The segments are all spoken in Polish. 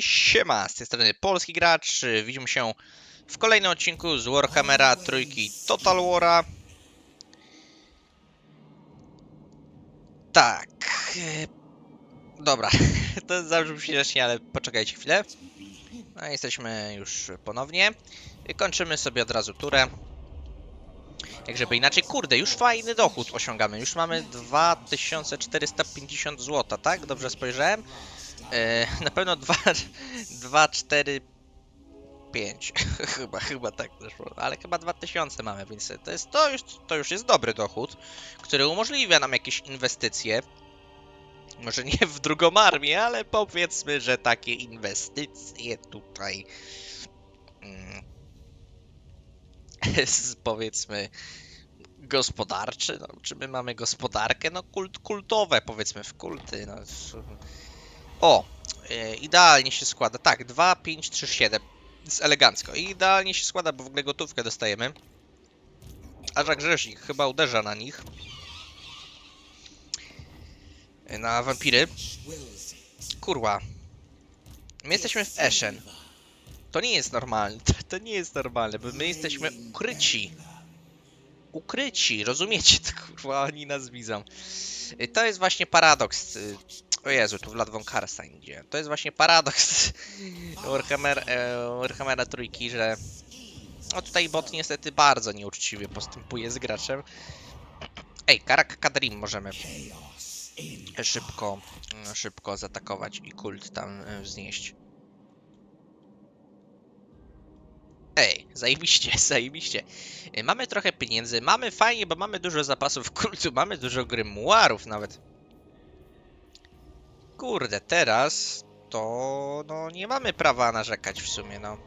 Siema, z tej strony Polski Gracz. Widzimy się w kolejnym odcinku z Warhammera trójki Total War'a. Tak. Dobra, to zabrzmi śmiesznie, ale poczekajcie chwilę. No, jesteśmy już ponownie. Kończymy sobie od razu turę. Jak żeby inaczej, kurde, już fajny dochód osiągamy. Już mamy 2450 zł, tak? Dobrze spojrzałem? E, na pewno 2, 2 4, 5. chyba, chyba tak zeszło. Ale chyba 2000 mamy, więc to jest to już, to już jest dobry dochód, który umożliwia nam jakieś inwestycje. Może nie w drugą armię, ale powiedzmy, że takie inwestycje tutaj. Mm, powiedzmy gospodarczy, no, czy my mamy gospodarkę, no kult, kultowe powiedzmy w kulty, no. O, e, idealnie się składa, tak, 2, 5, 3, 7, jest elegancko, I idealnie się składa, bo w ogóle gotówkę dostajemy, a że grzesznik chyba uderza na nich, E, na wampiry, kurwa, my jesteśmy w Eshen, to nie jest normalne, to nie jest normalne, bo my jesteśmy ukryci. Ukryci, rozumiecie? To kurwa, oni nas widzą. Y, To jest właśnie paradoks. y, O Jezu, tu Vlad von Karstein idzie. To jest właśnie paradoks Warhammer, e, Warhammera trójki, że no tutaj bot niestety bardzo nieuczciwie postępuje z graczem. Ej, Karak Kadrim możemy szybko, szybko zaatakować i kult tam e, wznieść. Ej, zajebiście, zajebiście. Y, Mamy trochę pieniędzy, mamy fajnie, bo mamy dużo zapasów kultu, mamy dużo grymuarów nawet. Kurde, teraz to no nie mamy prawa narzekać w sumie, no.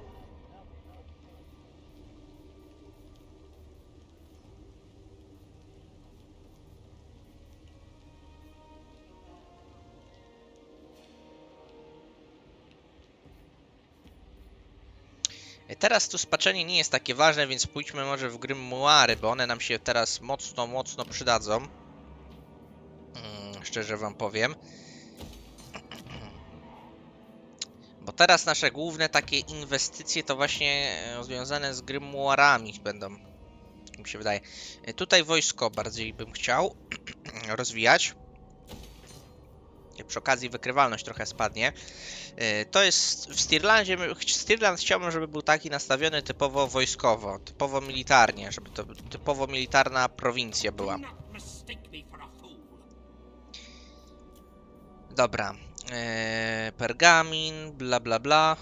Teraz tu spaczenie nie jest takie ważne, więc pójdźmy może w grymuary, bo one nam się teraz mocno, mocno przydadzą. Mm, szczerze wam powiem. Bo teraz nasze główne takie inwestycje to właśnie e, związane z grymuarami będą. Mi się wydaje. E, Tutaj wojsko bardziej bym chciał rozwijać. I Przy okazji wykrywalność trochę spadnie. E, To jest w Stirlandzie. Stirland chciałbym, żeby był taki nastawiony typowo wojskowo, typowo militarnie, żeby to typowo militarna prowincja była. Dobra. Eee, pergamin, bla bla bla.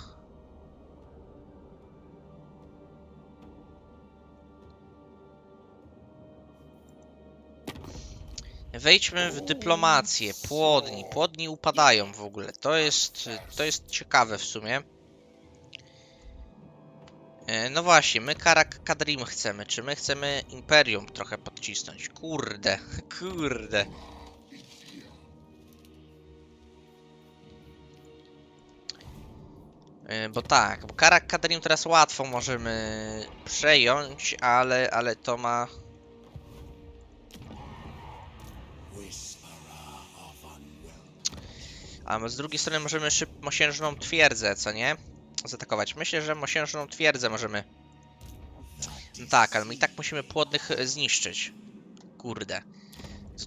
Wejdźmy w dyplomację. Płodni. Płodni upadają w ogóle. To jest, to jest ciekawe w sumie. E, No właśnie, my Karak Kadrim chcemy. Czy my chcemy Imperium trochę podcisnąć? Kurde, kurde. E, Bo tak, bo Karak Kadrim teraz łatwo możemy przejąć, ale, ale to ma... A z drugiej strony możemy szyb mosiężną twierdzę, co nie? Zaatakować. Myślę, że mosiężną twierdzę możemy... No tak, ale my i tak musimy płodnych e, zniszczyć. Kurde.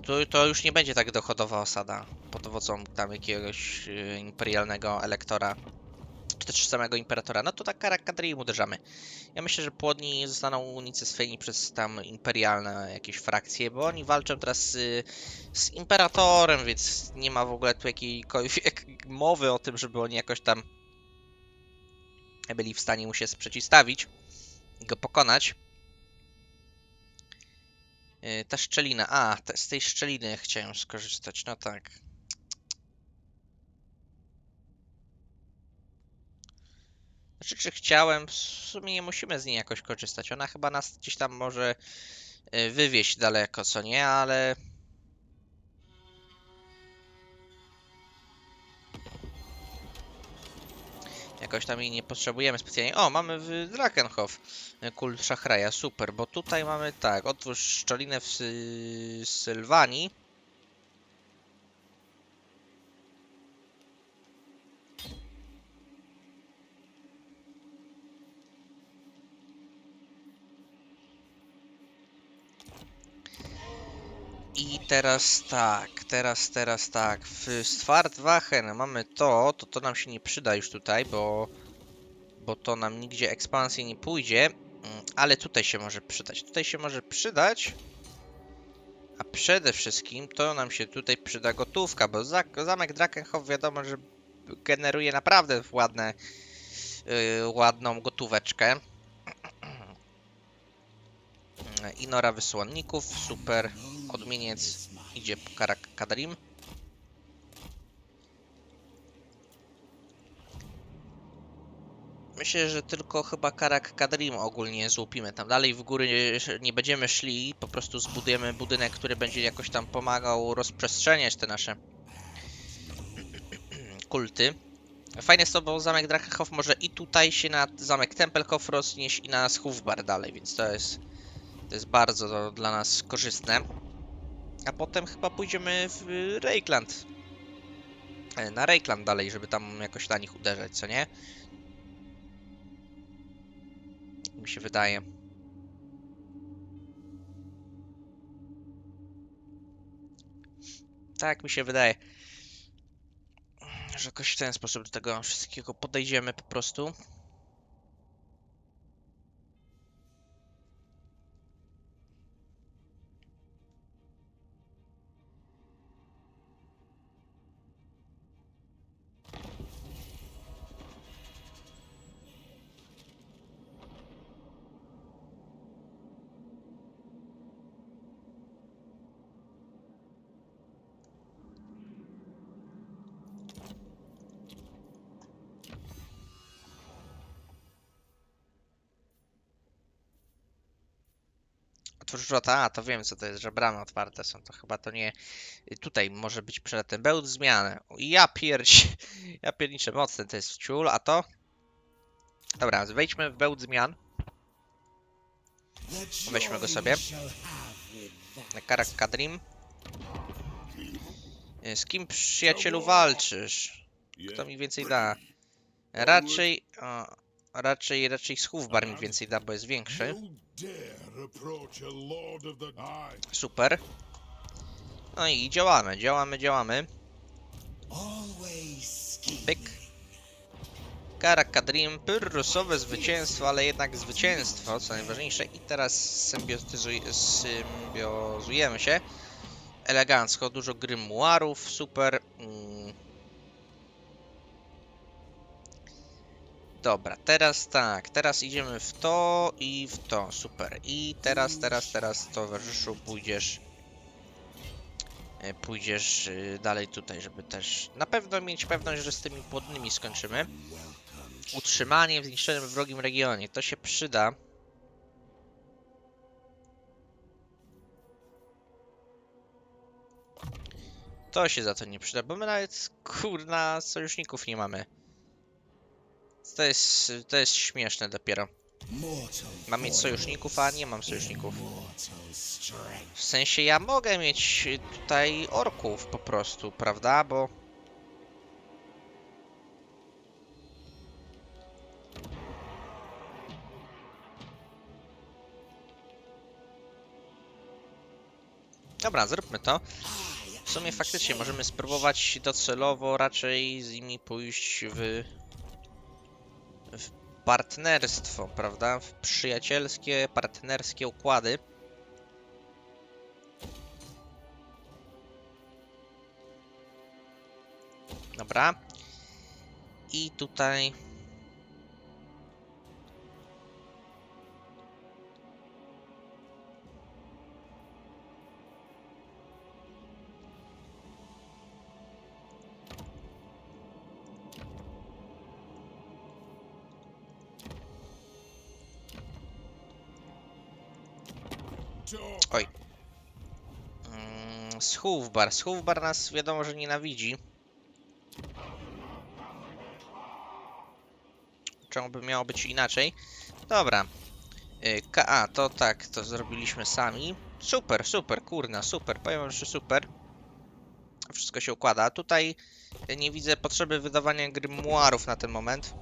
To, to już nie będzie tak dochodowa osada pod wodzą tam jakiegoś e, imperialnego elektora czy też samego imperatora, no to tak Karak Kadrim uderzamy. Ja myślę, że płodni zostaną unicestwieni przez tam imperialne jakieś frakcje, bo oni walczą teraz y, z imperatorem, więc nie ma w ogóle tu jakiejkolwiek mowy o tym, żeby oni jakoś tam byli w stanie mu się przeciwstawić go pokonać. Y, ta szczelina, a, te, z tej szczeliny chciałem skorzystać, no tak. Znaczy, czy chciałem? W sumie nie musimy z niej jakoś korzystać. Ona chyba nas gdzieś tam może y, wywieźć daleko, co nie, ale. Jakoś tam jej nie potrzebujemy specjalnie. O, mamy w Drakenhof y, kult Szachraja, super, bo tutaj mamy tak, otwórz szczelinę w Sy- Sylwanii. I teraz tak, teraz, teraz tak. W Stwartwachen mamy to, to to nam się nie przyda już tutaj, bo, bo to nam nigdzie ekspansji nie pójdzie, mm, ale tutaj się może przydać. Tutaj się może przydać, a przede wszystkim to nam się tutaj przyda gotówka, bo za, zamek Drakenhof wiadomo, że generuje naprawdę ładne, yy, ładną gotóweczkę. Inora wysłanników, super. Odmieniec idzie Karak Kadrim. Myślę, że tylko chyba Karak Kadrim ogólnie złupimy. Tam dalej w góry nie będziemy szli, po prostu zbudujemy budynek, który będzie jakoś tam pomagał rozprzestrzeniać te nasze kulty. Fajne jest to, bo zamek Drakenhof może i tutaj się na zamek Tempelhof roznieść i na Schufbar dalej, więc to jest to jest bardzo dla nas korzystne. A potem chyba pójdziemy w Reikland. E, Na Reikland dalej, żeby tam jakoś na nich uderzać, co nie? Mi się wydaje. Tak mi się wydaje. Że jakoś w ten sposób do tego wszystkiego podejdziemy po prostu. Wrota, a to wiem co to jest, że bramy otwarte są, to chyba to nie... Tutaj może być przeletem bełt zmiany. Ja pierś... Ja pierniczę mocny to jest ciul, a to? Dobra, wejdźmy w bełt zmian. Weźmy go sobie. Na Karak Kadrim. E, Z kim przyjacielu walczysz? Kto mi więcej da? Raczej... O, raczej, raczej Schufbar mi więcej da, bo jest większy. Super. No i działamy, działamy, działamy. Pyk. Karak Dream, pyrrusowe zwycięstwo, ale jednak zwycięstwo, co najważniejsze. I teraz symbiozujemy się. Elegancko, dużo grymuarów, super. Mm. Dobra, teraz tak, teraz idziemy w to i w to, super. I teraz, teraz, teraz, towarzyszu, pójdziesz... e, Pójdziesz y, dalej tutaj, żeby też na pewno mieć pewność, że z tymi płodnymi skończymy. Utrzymanie w zniszczonym wrogim regionie, to się przyda. To się za to nie przyda, bo my nawet kurna sojuszników nie mamy. To jest, to jest śmieszne dopiero. Mam mieć sojuszników, a nie mam sojuszników. W sensie ja mogę mieć tutaj orków po prostu, prawda? Bo... Dobra, zróbmy to. W sumie faktycznie możemy spróbować docelowo raczej z nimi pójść w partnerstwo, prawda? W przyjacielskie, partnerskie układy. Dobra. I tutaj... Schufbar. Schufbar nas wiadomo, że nienawidzi. Czemu by miało być inaczej? Dobra. Y, KA, to tak, to zrobiliśmy sami. Super, super, kurna, super. Powiem że super. Wszystko się układa. Tutaj nie widzę potrzeby wydawania grymuarów na ten moment.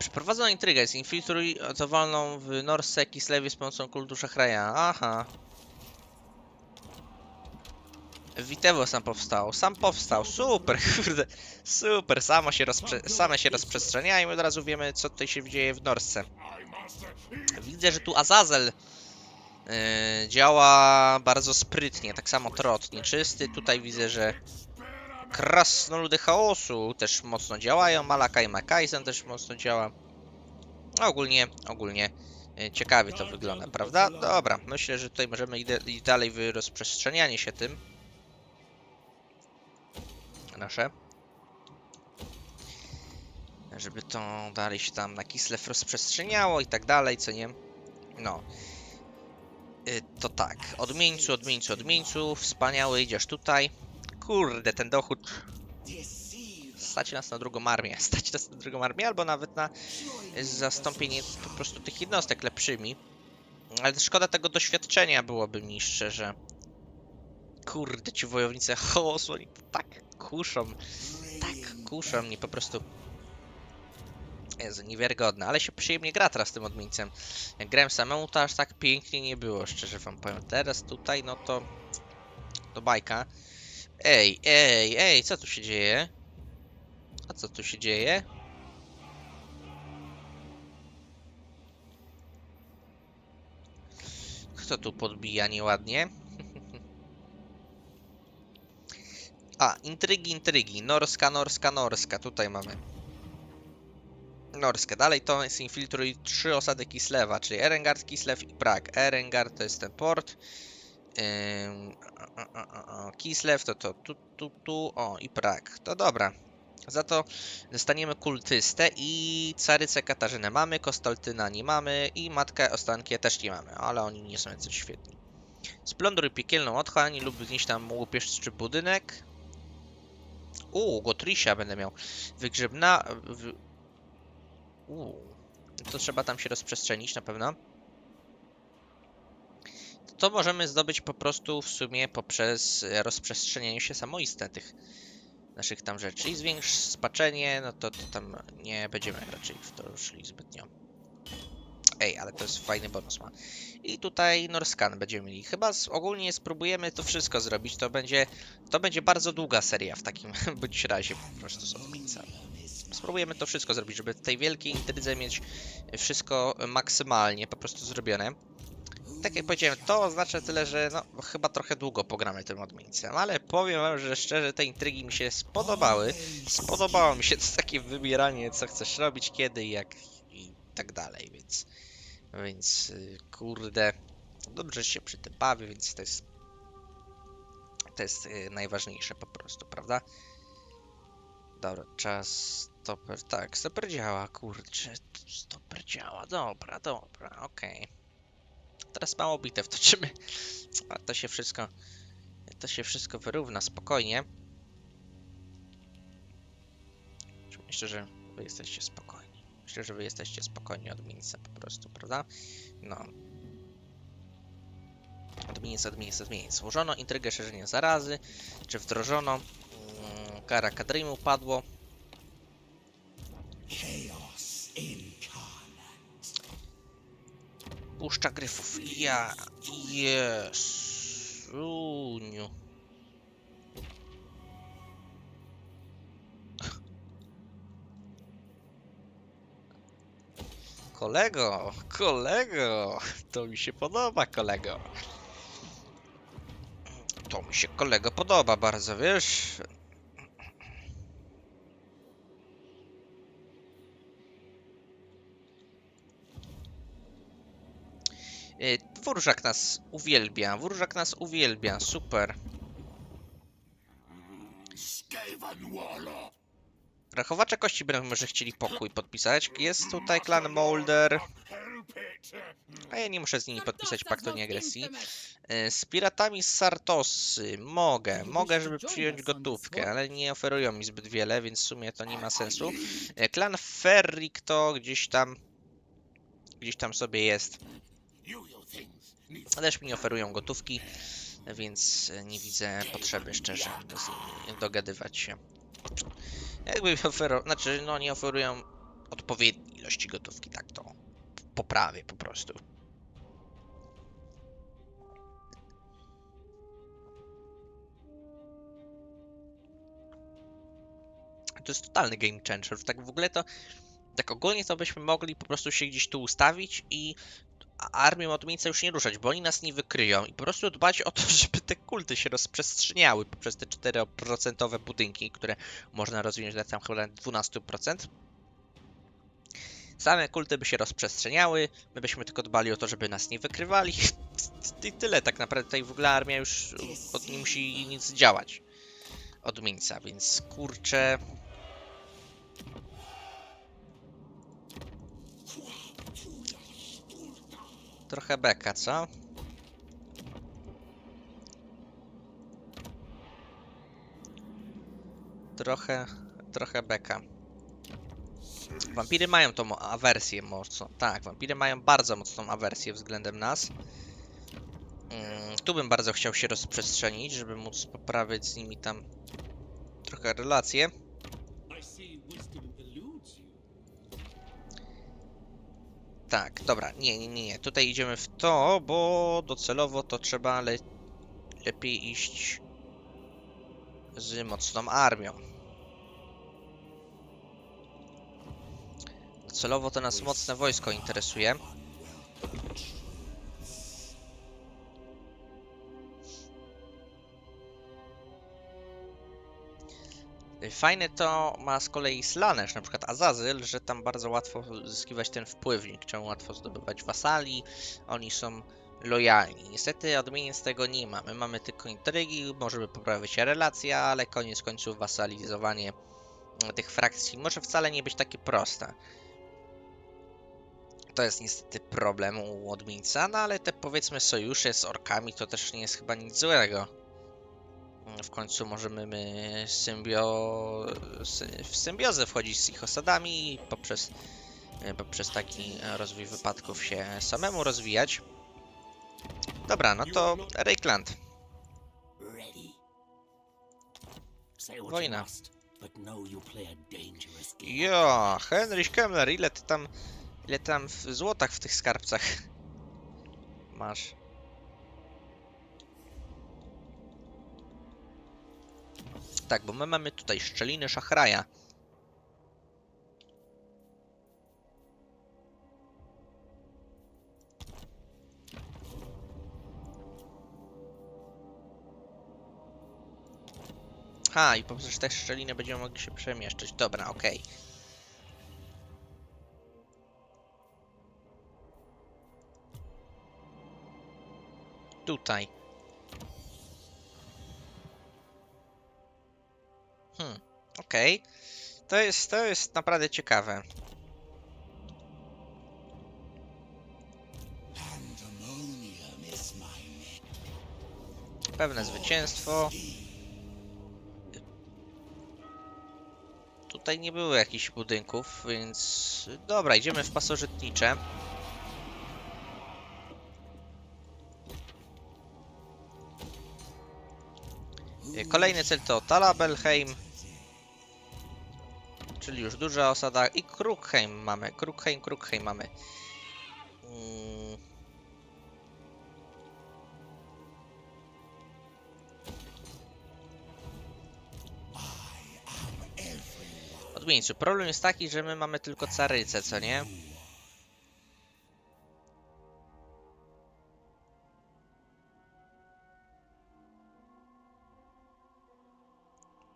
Przeprowadzono intrygę, zinfiltruj dowolną w Norsce Kislewie z pomocą kultu Szachraja. Aha. Witewo sam powstał, sam powstał, super, kurde, super, samo się rozprze same się rozprzestrzeniają i od razu wiemy, co tutaj się dzieje w Norsce. Widzę, że tu Azazel yy, działa bardzo sprytnie, tak samo Trot nieczysty, tutaj widzę, że Krasnoludy Chaosu też mocno działają, Malakai Makaisen też mocno działa. No, Ogólnie, ogólnie yy, ciekawie to wygląda, prawda? Dobra, myślę, że tutaj możemy iść dalej w rozprzestrzenianie się tym nasze. Żeby to dalej się tam na Kislev rozprzestrzeniało i tak dalej, co nie? No. Y, To tak. Odmieńcu, odmieńcu, odmieńcu. Wspaniały, idziesz tutaj. Kurde, ten dochód. Stać nas na drugą armię. Stać nas na drugą armię, albo nawet na zastąpienie po prostu tych jednostek lepszymi. Ale szkoda tego doświadczenia byłoby mi szczerze. Kurde, ci wojownicy chaosu, oni tak kuszą, tak kuszą mnie po prostu. Jezu, niewiarygodne, ale się przyjemnie gra teraz tym odmieńcem. Jak grałem samemu, to aż tak pięknie nie było, szczerze wam powiem. Teraz tutaj, no to... To bajka. Ej, ej, ej, co tu się dzieje? A co tu się dzieje? Kto tu podbija nieładnie? A, intrygi, intrygi. Norska, norska, norska. Tutaj mamy. Norskę. Dalej to jest infiltruj trzy osady Kislewa, czyli Erengard, Kislev i Prag. Erengard to jest ten port. Kislev to to tu, tu, tu, o i Prag. To dobra. Za to dostaniemy kultystę i carycę Katarzynę mamy, Kostaltyna nie mamy i matkę Ostankię też nie mamy, ale oni nie są jacyś świetni. Splądruj piekielną otchłań lub znieść tam łupieszczy budynek. Uuu, Gotrisia będę miał. Wygrzebna... W... Uuu. To trzeba tam się rozprzestrzenić na pewno. To możemy zdobyć po prostu w sumie poprzez e, rozprzestrzenianie się samoistne tych naszych tam rzeczy. I zwiększ spaczenie, no to, to tam nie będziemy raczej w to szli zbytnio. Ej, ale to jest fajny bonus ma. I tutaj Norskan będziemy mieli. Chyba ogólnie spróbujemy to wszystko zrobić. To będzie, to będzie bardzo długa seria w takim bądź razie po prostu z. Spróbujemy to wszystko zrobić, żeby w tej wielkiej intrydze mieć wszystko maksymalnie po prostu zrobione. Tak jak powiedziałem, to oznacza tyle, że no chyba trochę długo pogramy tym odmieńcem, ale powiem wam, że szczerze te intrygi mi się spodobały. Spodobało mi się to takie wybieranie, co chcesz robić, kiedy, jak i tak dalej, więc więc kurde, dobrze się przy tym bawię, więc to jest to jest y, najważniejsze po prostu, prawda? Dobra, czas stoper, tak, stoper działa, kurczę, stoper działa, dobra, dobra, okej. Teraz mało bitew toczymy, a to się wszystko, to się wszystko wyrówna spokojnie. Myślę, że wy jesteście spokojni. Myślę, że wy jesteście spokojni od miejsca po prostu, prawda? No. Odmieniec, odmieniec, odmieniec. Złożono intrygę szerzenia zarazy, czy wdrożono. Mm, Kara Kadrimu padło. Puszcza gryfów. Ja. Jesuniu. Kolego, kolego, to mi się podoba, kolego. To mi się, kolego, podoba bardzo, wiesz? Y, Wórzak nas uwielbia, Wórzak nas uwielbia, super. Rachowacze kości będą może chcieli pokój podpisać. Jest tutaj klan Molder. A ja nie muszę z nimi podpisać paktu nieagresji. E, Z piratami z Sartosy mogę. Mogę, żeby przyjąć gotówkę, ale nie oferują mi zbyt wiele, więc w sumie to nie ma sensu. E, Klan Ferrik to gdzieś tam... Gdzieś tam sobie jest. Też mi nie oferują gotówki, więc e, nie widzę potrzeby szczerze dogadywać się. Jakby oferował, znaczy no nie oferują odpowiedni ilości gotówki, tak to poprawię po prostu. To jest totalny game changer. Tak w ogóle to, tak ogólnie to byśmy mogli po prostu się gdzieś tu ustawić i armią od miejsca już nie ruszać, bo oni nas nie wykryją i po prostu dbać o to, żeby te kulty się rozprzestrzeniały poprzez te 4% budynki, które można rozwinąć do tam chyba 12%. Same kulty by się rozprzestrzeniały, my byśmy tylko dbali o to, żeby nas nie wykrywali. I tyle, tak naprawdę tutaj w ogóle armia już od nie musi nic działać od więc kurczę. Trochę beka, co? Trochę, trochę beka. Wampiry mają tą awersję mocno. Tak, wampiry mają bardzo mocną awersję względem nas. Mm, tu bym bardzo chciał się rozprzestrzenić, żeby móc poprawić z nimi tam trochę relacje. Tak, dobra, nie, nie, nie. Tutaj idziemy w to, bo docelowo to trzeba le lepiej iść z mocną armią. Docelowo to nas mocne wojsko interesuje. Fajne to ma z kolei Slanesh, na przykład Azazyl, że tam bardzo łatwo zyskiwać ten wpływnik, czemu łatwo zdobywać wasali, oni są lojalni. Niestety odmieniec tego nie ma, my mamy tylko intrygi, możemy poprawić relacje, ale koniec końców wasalizowanie tych frakcji może wcale nie być takie proste. To jest niestety problem u odmieńca, no ale te powiedzmy sojusze z orkami to też nie jest chyba nic złego. W końcu możemy my symbio... sy- w symbiozę wchodzić z ich osadami i poprzez, e, poprzez taki rozwój wypadków się samemu rozwijać. Dobra, no to what Wojna. game. Jo, Henryś Kemmler, ile ty tam... Ile tam w złotach w tych skarbcach masz? Tak, bo my mamy tutaj szczeliny szachraja. Ha, i poprzez te szczeliny będziemy mogli się przemieszczać. Dobra, okej. Tutaj. Okej. To jest, to jest naprawdę ciekawe. Pewne zwycięstwo. Tutaj nie było jakichś budynków, więc dobra, idziemy w pasożytnicze. Kolejny cel to Talabelheim, czyli już duża osada i Krukheim mamy. Krukheim, Krukheim mamy. Mm. Odmieńcu, problem jest taki, że my mamy tylko carycę, co nie?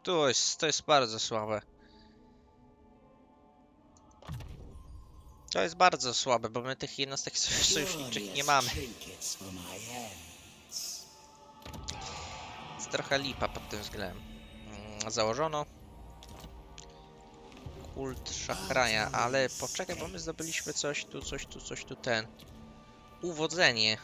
To jest, to jest bardzo słabe. To jest bardzo słabe, bo my tych jednostek soj- sojuszniczych nie mamy. Jest trochę lipa pod tym względem. Mm, Założono kult szachraja, ale poczekaj, bo my zdobyliśmy coś tu, coś tu, coś tu, ten. Uwodzenie.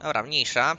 Dobra, mniejsza.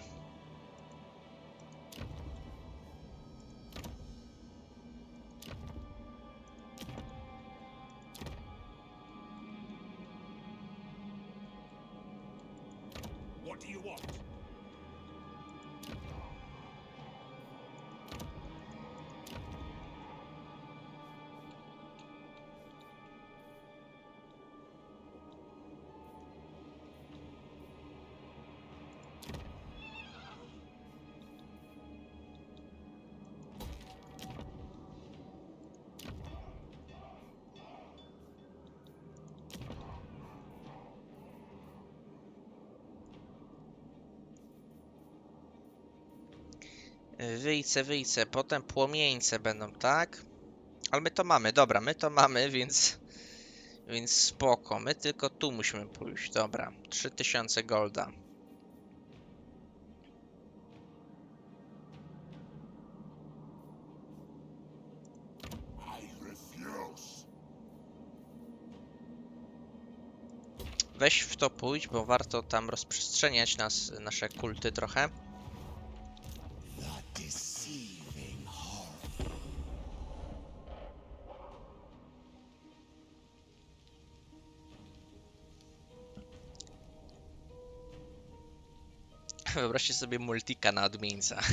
Wyjce, wyjce, potem płomieńce będą, tak? Ale my to mamy, dobra, my to mamy, więc... Więc spoko, my tylko tu musimy pójść, dobra. 3000 golda. Weź w to pójdź, bo warto tam rozprzestrzeniać nas, nasze kulty trochę. Wyobraźcie sobie multika na odmieńca.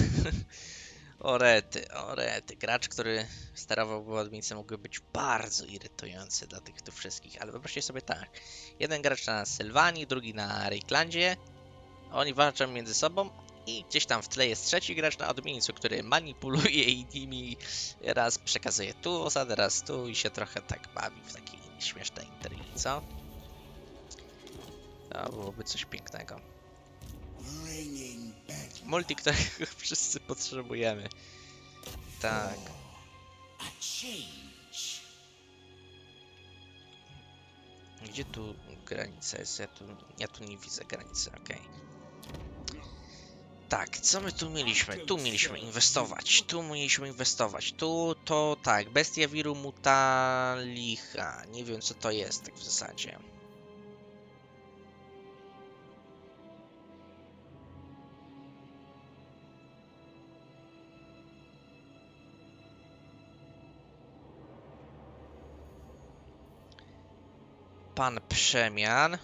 Orety, orety. Gracz, który sterowałby odmieńcem mógłby być bardzo irytujący dla tych tu wszystkich, ale wyobraźcie sobie tak. Jeden gracz na Sylwanii, drugi na Reiklandzie. Oni walczą między sobą i gdzieś tam w tle jest trzeci gracz na odmieńcu, który manipuluje i nimi raz przekazuje tu osadę, raz tu i się trochę tak bawi w takiej śmiesznej intrigi, co? To byłoby coś pięknego. Multi, którego wszyscy potrzebujemy. Tak. Gdzie tu granica jest? Ja tu, ja tu nie widzę granicy, okej. Tak, co my tu mieliśmy? Tu mieliśmy inwestować, tu mieliśmy inwestować, tu to tak, bestia wiru mutalicha, nie wiem co to jest tak w zasadzie. Pan Przemian.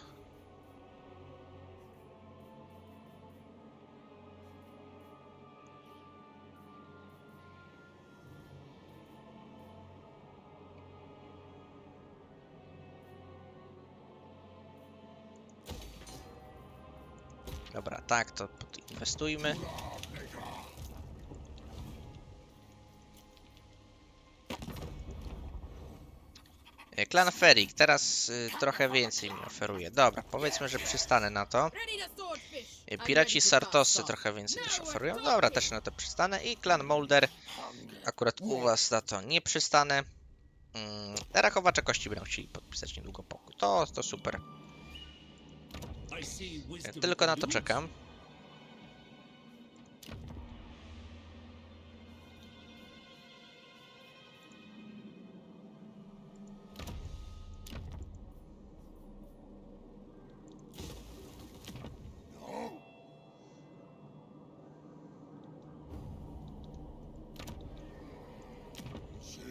Dobra, tak, to inwestujmy. Klan Ferik, teraz y, trochę więcej mi oferuje. Dobra, powiedzmy, że przystanę na to. E, Piraci Sartosy trochę więcej też oferują. Dobra, też na to przystanę. I klan Molder, akurat u was na to nie przystanę. Mm, Rachowacze kości będą chcieli podpisać niedługo pokój. To, to super. Tylko na to czekam.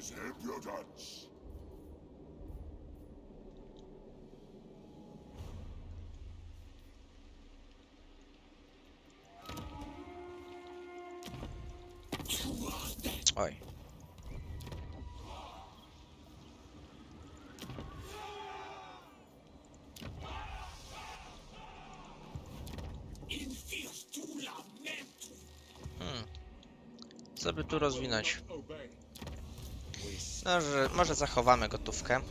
His impudence! Oj. Hmm. Co by tu rozwinąć? No, że może zachowamy gotówkę.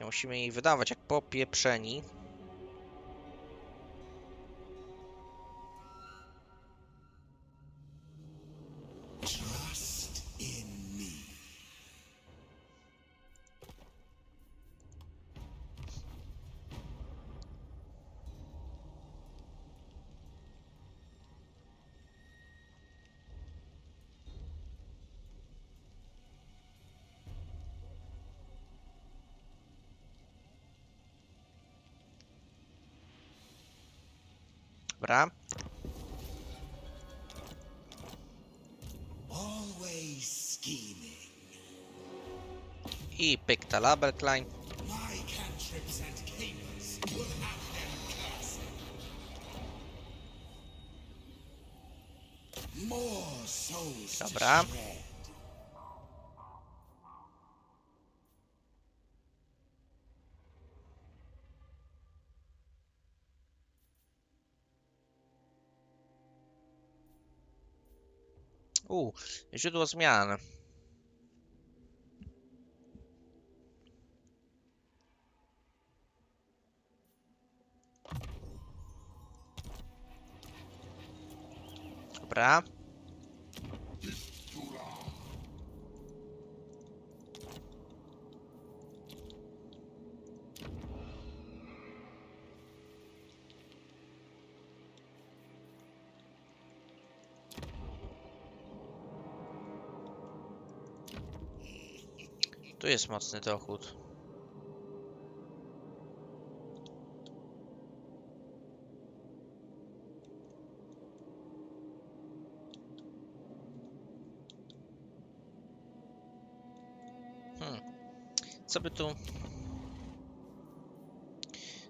Nie musimy jej wydawać jak popieprzeni. Dobra. I pyk ta label. My U, źródło zmian. Dobra. Tu jest mocny dochód. Hmm. Co by tu...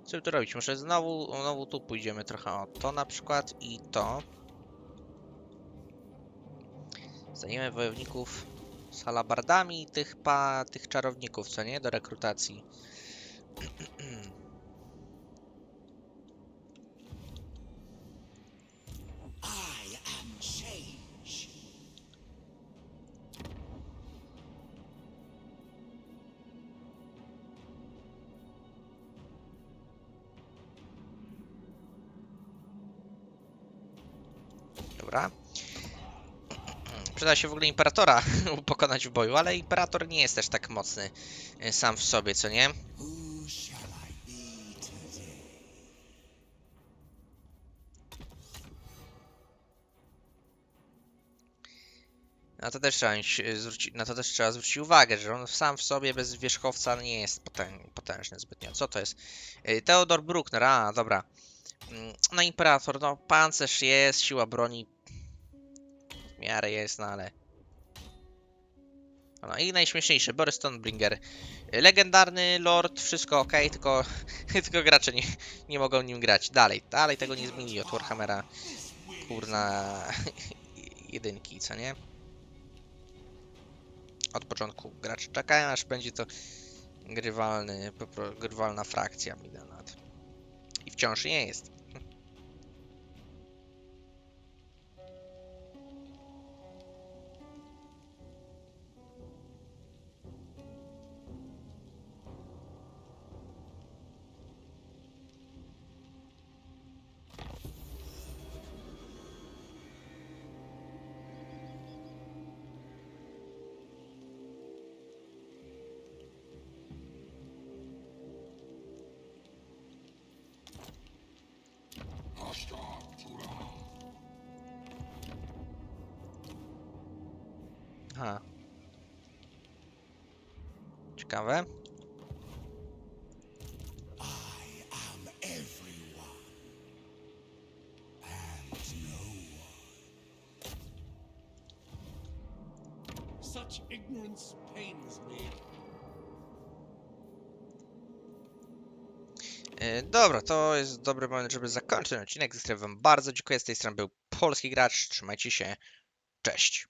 Co by tu robić? Może znowu, znowu tu pójdziemy trochę o to na przykład i to. Zajmiemy wojowników z halabardami tych pa, tych czarowników, co nie? Do rekrutacji. Przyda się w ogóle Imperatora pokonać w boju, ale Imperator nie jest też tak mocny y, sam w sobie, co nie? Na to też trzeba, zwróci, na to też trzeba zwrócić uwagę, że on sam w sobie bez wierzchowca nie jest potężny zbytnio. Co to jest? Y, Theodor Bruckner, a dobra. Mm, No Imperator, no pancerz jest, siła broni w miarę jest, no ale... No i najśmieszniejszy, Boris Stonebringer. Y, Legendarny lord, wszystko ok, tylko, tylko gracze nie, nie mogą nim grać. Dalej, dalej tego nie zmienili od Warhammera. Kurna... jedynki, co nie? od początku gracze czekają, aż będzie to grywalny, grywalna frakcja Midanat. I wciąż nie jest. Aha. Ciekawe. Such ignorance pains me. Yy, dobra, to jest dobry moment, żeby zakończyć ten odcinek. Zostawiam wam bardzo dziękuję. Z tej strony był Polski Gracz. Trzymajcie się. Cześć.